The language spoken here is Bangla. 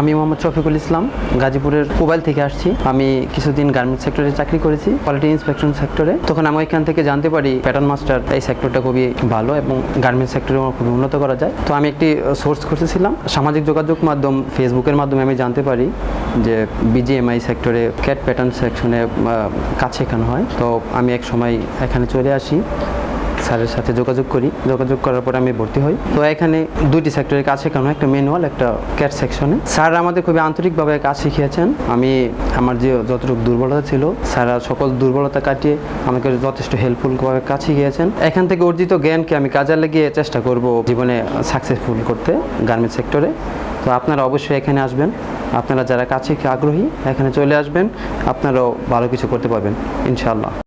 আমি মোহাম্মদ শফিকুল ইসলাম, গাজীপুরের মোবাইল থেকে আসছি। আমি কিছুদিন গার্মেন্টস সেক্টরে চাকরি করেছি কোয়ালিটি ইন্সপেকশন সেক্টরে তখন আমি এখান থেকে জানতে পারি প্যাটার্ন মাস্টার এই সেক্টরটা খুবই ভালো এবং গার্মেন্টস সেক্টরে খুবই উন্নত করা যায়। তো আমি একটি সোর্স খুঁজেছিলাম সামাজিক যোগাযোগ মাধ্যম ফেসবুকের মাধ্যমে আমি জানতে পারি যে বিজিএমআই সেক্টরে ক্যাট প্যাটার্ন সেকশনে কাজ শেখানো হয়। তো আমি এক সময় এখানে চলে আসি। স্যারের সাথে যোগাযোগ করি। যোগাযোগ করার পরে আমি ভর্তি হই। তো এখানে দুইটি সেক্টরে কাজ শেখানো, একটা ম্যানুয়াল একটা ক্যাট সেকশনে স্যার আমাদের খুবই আন্তরিকভাবে কাজ শিখিয়েছেন। আমি আমার যে যতটুকু দুর্বলতা ছিল স্যাররা সকল দুর্বলতা কাটিয়ে আমাকে যথেষ্ট হেল্পফুলভাবে কাজ শিখিয়েছেন। এখান থেকে অর্জিত জ্ঞানকে আমি কাজে লাগিয়ে চেষ্টা করব জীবনে সাকসেসফুল করতে গার্মেন্টস সেক্টরে তো আপনারা অবশ্যই এখানে আসবেন। আপনারা যারা শিখে আগ্রহী, এখানে চলে আসবেন। আপনারাও ভালো কিছু করতে পারবেন, ইনশাআল্লাহ।